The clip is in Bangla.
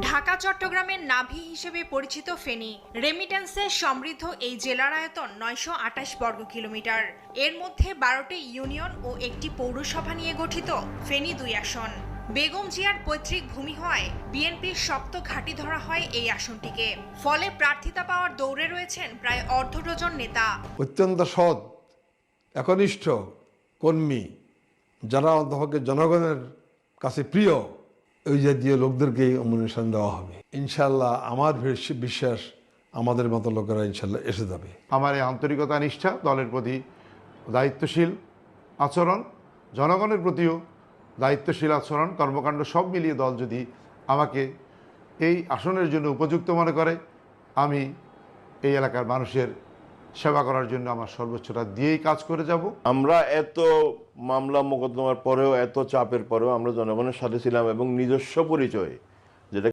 ঢাকা, চট্টগ্রামের নাভি হিসেবে পরিচিত ফেনী। রেমিটেন্সে সমৃদ্ধ এই জেলার আয়তন নয়শো আটাশ বর্গ কিলোমিটার। এর মধ্যে বারোটি ইউনিয়ন ও একটি পৌরসভা নিয়ে গঠিত ফেনী দুই আসন। বেগম জিয়ার পৈতৃক ভূমি হওয়ায় বিএনপির শক্ত ঘাঁটি ধরা হয় এই আসনটিকে। ফলে প্রার্থিতা পাওয়ার দৌড়ে রয়েছেন প্রায় অর্ধ ডজন নেতা। অত্যন্ত সৎ, একনিষ্ঠ কর্মী, যারা অন্তপক্ষে জনগণের কাছে প্রিয় ওই জাতীয় লোকদেরকেই নমিনেশন দেওয়া হবে। ইনশাল্লাহ আমার বিশ্বাস আমাদের মতো লোকেরা ইনশাল্লাহ এসে যাবে। আমার এই আন্তরিকতা, নিষ্ঠা দলের প্রতি দায়িত্বশীল আচরণ, জনগণের প্রতিও দায়িত্বশীল আচরণ, কর্মকাণ্ড সব মিলিয়ে দল যদি আমাকে এই আসনের জন্য উপযুক্ত মনে করে, আমি এই এলাকার মানুষের সেবা করার জন্য আমার সর্বোচ্চটা দিয়েই কাজ করে যাব। আমরা এত মামলা মোকদ্দমার পরেও, এত চাপের পরেও আমরা জনগণের সাথে ছিলাম এবং নিজস্ব পরিচয়ে